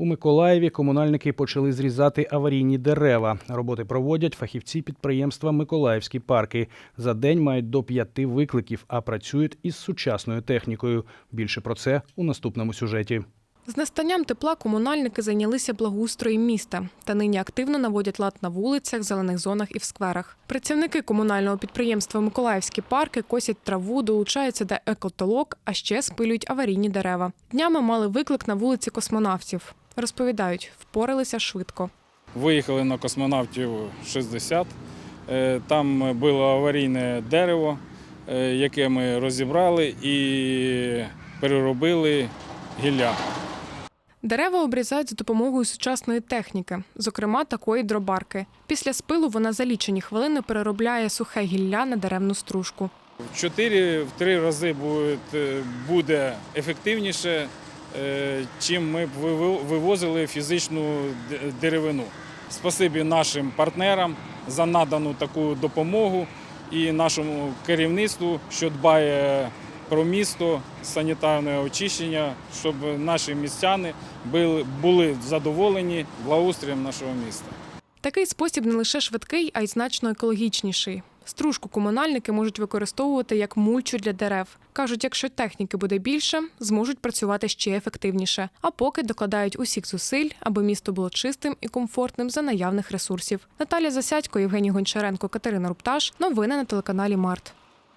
У Миколаєві комунальники почали зрізати аварійні дерева. Роботи проводять фахівці підприємства Миколаївські парки. За день мають до п'яти викликів, а працюють із сучасною технікою. Більше про це у наступному сюжеті. З настанням тепла комунальники зайнялися благоустроєм міста та нині активно наводять лад на вулицях, зелених зонах і в скверах. Працівники комунального підприємства Миколаївські парки косять траву, долучаються до екотолок, а ще спилюють аварійні дерева. Днями мали виклик на вулиці космонавтів. Розповідають, впоралися швидко. Виїхали на космонавтів 60. Е, Там було аварійне дерево, е, яке ми розібрали і переробили гілля. Дерева обрізають за допомогою сучасної техніки, зокрема такої дробарки. Після спилу вона за лічені хвилини переробляє сухе гілля на деревну стружку. В 4-3 рази буде, буде ефективніше, е, чим ми б вивозили фізичну деревину. Спасибі нашим партнерам за надану таку допомогу і нашому керівництву, що дбає про місто, санітарне очищення, щоб наші містяни були, задоволені благоустроєм нашого міста. Такий спосіб не лише швидкий, а й значно екологічніший. Стружку комунальники можуть використовувати як мульчу для дерев. Кажуть, якщо техніки буде більше, зможуть працювати ще ефективніше. А поки докладають усіх зусиль, аби місто було чистим і комфортним за наявних ресурсів. Наталя Засядько, Євгеній Гончаренко, Катерина Рупташ. Новини на телеканалі Март.